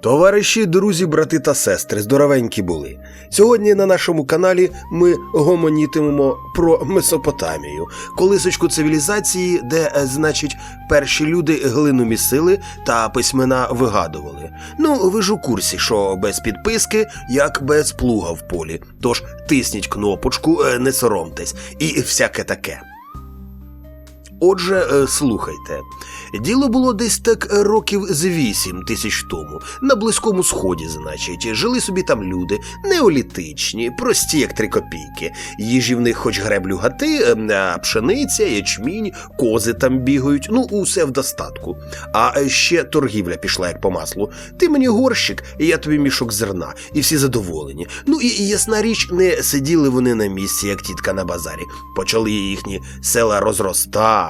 Товариші, друзі, брати та сестри, здоровенькі були. Сьогодні на нашому каналі ми гомонітимемо про Месопотамію, колисочку цивілізації, де, е, значить, перші люди глину місили та письмена вигадували. Ну, ви ж у курсі, що без підписки, як без плуга в полі. Тож тисніть кнопочку, е, не соромтесь, і всяке таке. Отже, е, слухайте. Діло було десь так е, років з вісім тисяч тому, на Близькому Сході, значить, жили собі там люди, неолітичні, прості, як три копійки. Їжі в них хоч греблю гати, е, а пшениця, ячмінь, кози там бігають, ну, усе в достатку. А е, ще торгівля пішла як по маслу. Ти мені горщик, я тобі мішок зерна, і всі задоволені. Ну і ясна річ, не сиділи вони на місці, як тітка на базарі. Почали їхні села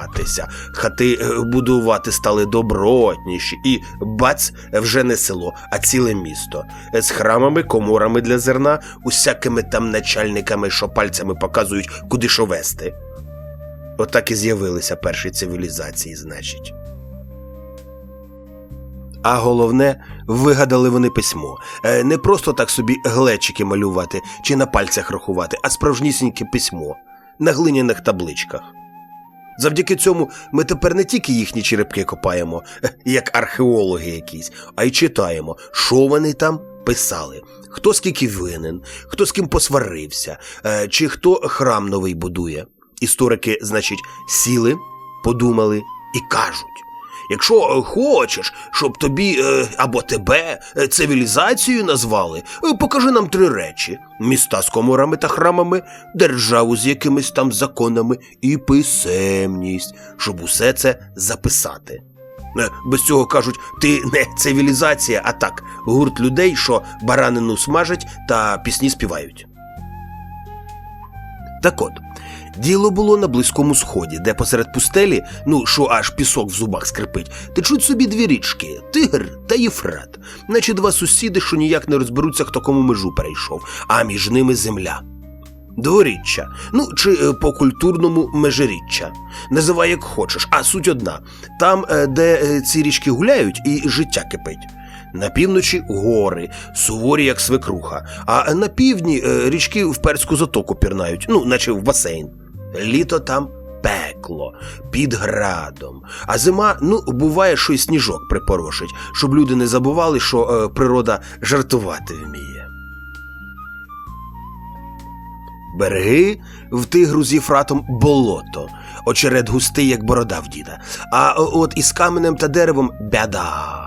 розростатися, хати е, будувати стали добротніші, і бац, вже не село, а ціле місто. З храмами, коморами для зерна, усякими там начальниками, що пальцями показують, куди що вести. Отак і з'явилися перші цивілізації, значить. А головне, вигадали вони письмо. Е, Не просто так собі глечики малювати чи на пальцях рахувати, а справжнісіньке письмо на глиняних табличках. Завдяки цьому ми тепер не тільки їхні черепки копаємо, е, як археологи якісь, а й читаємо, що вони там писали, хто скільки винен, хто з ким посварився, е, чи хто храм новий будує. Історики, значить, сіли, подумали і кажуть. Якщо е, хочеш, щоб тобі е, або тебе е, цивілізацією назвали, покажи нам три речі: міста з коморами та храмами, державу з якимись там законами і писемність, щоб усе це записати. Без цього кажуть, ти не цивілізація, а так, гурт людей, що баранину смажать та пісні співають. Так от, діло було на Близькому Сході, де посеред пустелі, ну що аж пісок в зубах скрипить, течуть собі дві річки Тигр та Єфрат, наче два сусіди, що ніяк не розберуться, хто кому межу перейшов, а між ними земля. Дворіччя, ну чи е, по культурному межиріччя. Називай як хочеш, а суть одна: там, е, де е, ці річки гуляють, і життя кипить. На півночі гори, суворі, як свекруха, а на півдні річки в перську затоку пірнають, ну, наче в басейн. Літо там пекло, під градом. А зима, ну, буває, що й сніжок припорошить, щоб люди не забували, що е, природа жартувати вміє. Береги в тигру з Єфратом болото, очерет густий, як борода в діда. А от із каменем та деревом бяда.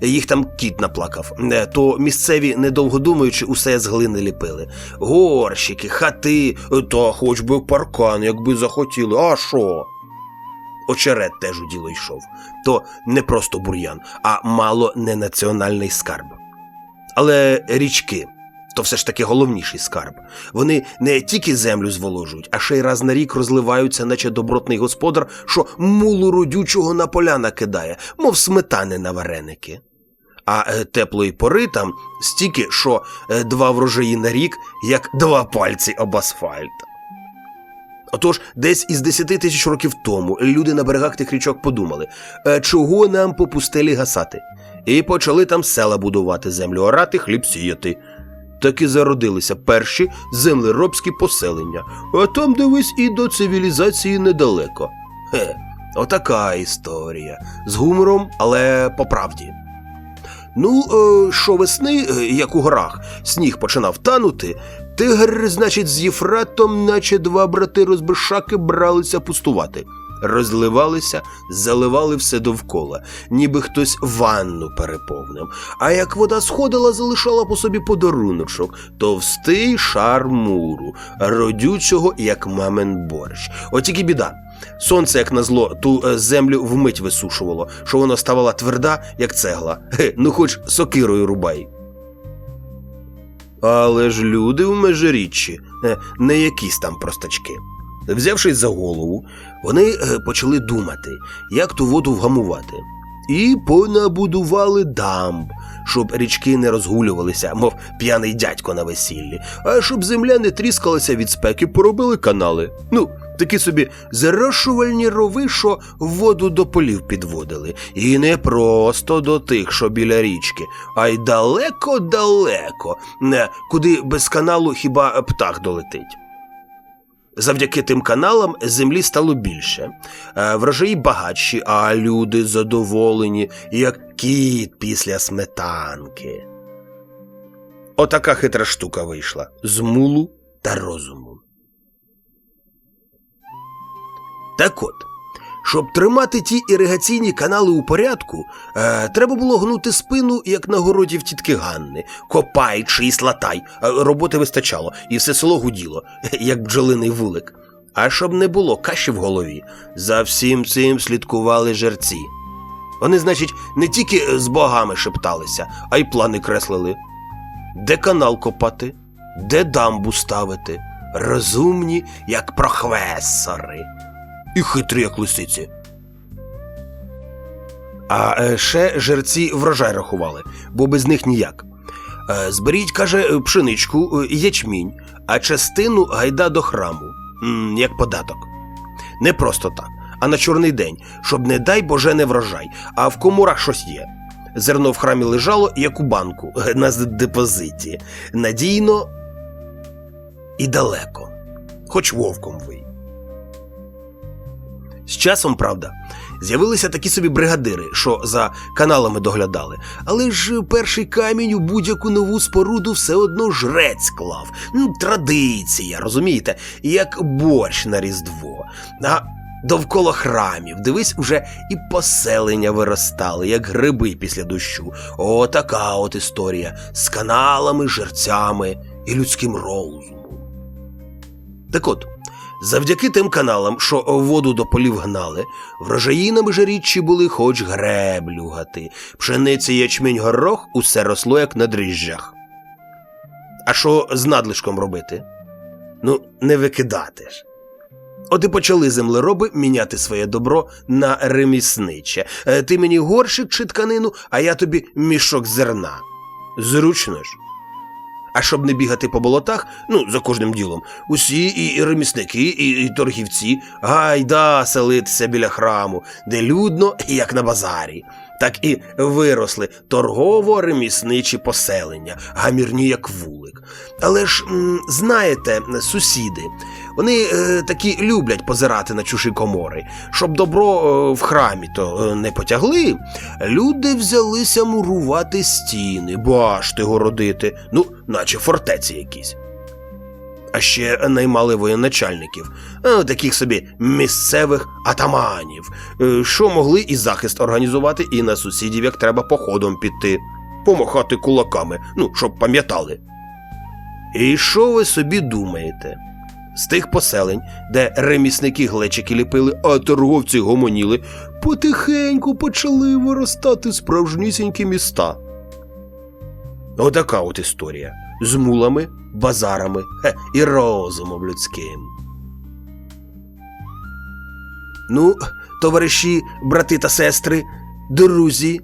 Їх там кіт наплакав, Е, то місцеві, недовго думаючи, усе з глини ліпили. Горщики, хати, е, та хоч би паркан, якби захотіли, а що? Очерет теж у діло йшов. То не просто бур'ян, а мало не національний скарб. Але річки то все ж таки головніший скарб. Вони не тільки землю зволожують, а ще й раз на рік розливаються, наче добротний господар, що мулу родючого на поля накидає, мов сметани на вареники. А е, теплої пори там стільки, що е, два врожаї на рік, як два пальці об асфальт. Отож, десь із 10 тисяч років тому люди на берегах тих річок подумали, «Е, чого нам по пустелі гасати? І почали там села будувати, землю орати, хліб сіяти. Так і зародилися перші землеробські поселення, а там дивись і до цивілізації недалеко. Хе, отака історія. З гумором, але по правді. Ну, е, щовесни, е, як у горах, сніг починав танути, тигр, значить, з Єфратом, наче два брати розбишаки, бралися пустувати. Розливалися, заливали все довкола, ніби хтось ванну переповнив. А як вода сходила, залишала по собі подаруночок, товстий шар муру, родючого, як мамин борщ. От біда. Сонце, як назло, ту е, землю вмить висушувало, що вона ставала тверда, як цегла. Ге, ну хоч сокирою рубай. Але ж люди в межиріччі, е, не якісь там простачки. Взявшись за голову, вони е, почали думати, як ту воду вгамувати. І понабудували дамб, щоб річки не розгулювалися, мов п'яний дядько на весіллі, а щоб земля не тріскалася від спеки, поробили канали. Ну, Такі собі зарощувальні рови, що воду до полів підводили. І не просто до тих, що біля річки, а й далеко-далеко, куди без каналу хіба птах долетить. Завдяки тим каналам землі стало більше, е, врожаї багатші, а люди задоволені, як кіт після сметанки. Отака хитра штука вийшла з мулу та розуму. Так от, щоб тримати ті іригаційні канали у порядку, е, треба було гнути спину, як на городі в тітки Ганни. Копай, чись, латай. Е, роботи вистачало, і все село гуділо, як бджолиний вулик. А щоб не було каші в голові, за всім цим слідкували жерці. Вони, значить, не тільки з богами шепталися, а й плани креслили. Де канал копати, де дамбу ставити, розумні, як прохвесори і хитрі, як лисиці. А е, ще жерці врожай рахували, бо без них ніяк. Е, Зберіть, каже, пшеничку, е, ячмінь, а частину гайда до храму, як податок. Не просто так, а на чорний день, щоб, не дай Боже, не врожай, а в комурах щось є. Зерно в храмі лежало, як у банку, на депозиті. Надійно і далеко, хоч вовком вий. З часом, правда, з'явилися такі собі бригадири, що за каналами доглядали. Але ж перший камінь у будь-яку нову споруду все одно жрець клав. Ну, традиція, розумієте, як борщ на Різдво. А довкола храмів, дивись, уже і поселення виростали, як гриби після дощу. О, така от історія з каналами, жерцями і людським розумом. Так от, Завдяки тим каналам, що воду до полів гнали, врожаї на межиріччі були хоч греблю гати, пшениця, ячмінь, горох усе росло, як на дріжджах. А що з надлишком робити? Ну, не викидати ж. От і почали землероби міняти своє добро на ремісниче. Е, Ти мені горщик чи тканину, а я тобі мішок зерна. Зручно ж. А щоб не бігати по болотах, ну, за кожним ділом, усі і ремісники, і, і торгівці, гайда селитися біля храму, де людно, як на базарі. Так і виросли торгово-ремісничі поселення, гамірні, як вулик. Але ж, знаєте, сусіди, вони е, такі люблять позирати на чужі комори. Щоб добро е, в храмі то е, не потягли, люди взялися мурувати стіни, башти городити, ну, наче фортеці якісь. А ще наймали воєначальників, е, таких собі місцевих атаманів, е, що могли і захист організувати, і на сусідів як треба походом піти, помахати кулаками, ну, щоб пам'ятали. І що ви собі думаєте? З тих поселень, де ремісники глечики ліпили, а торговці гомоніли, потихеньку почали виростати справжнісінькі міста. Отака от історія. З мулами, базарами хе, і розумом людським. Ну, товариші, брати та сестри, друзі.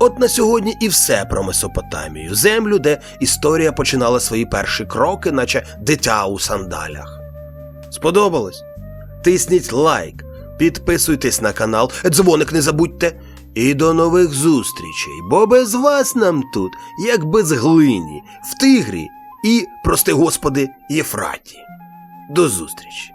От на сьогодні і все про Месопотамію, землю, де історія починала свої перші кроки, наче дитя у сандалях. Сподобалось? Тисніть лайк, підписуйтесь на канал, дзвоник не забудьте. І до нових зустрічей, бо без вас нам тут, як без глині, в тигрі і, прости господи, Єфраті. До зустрічі!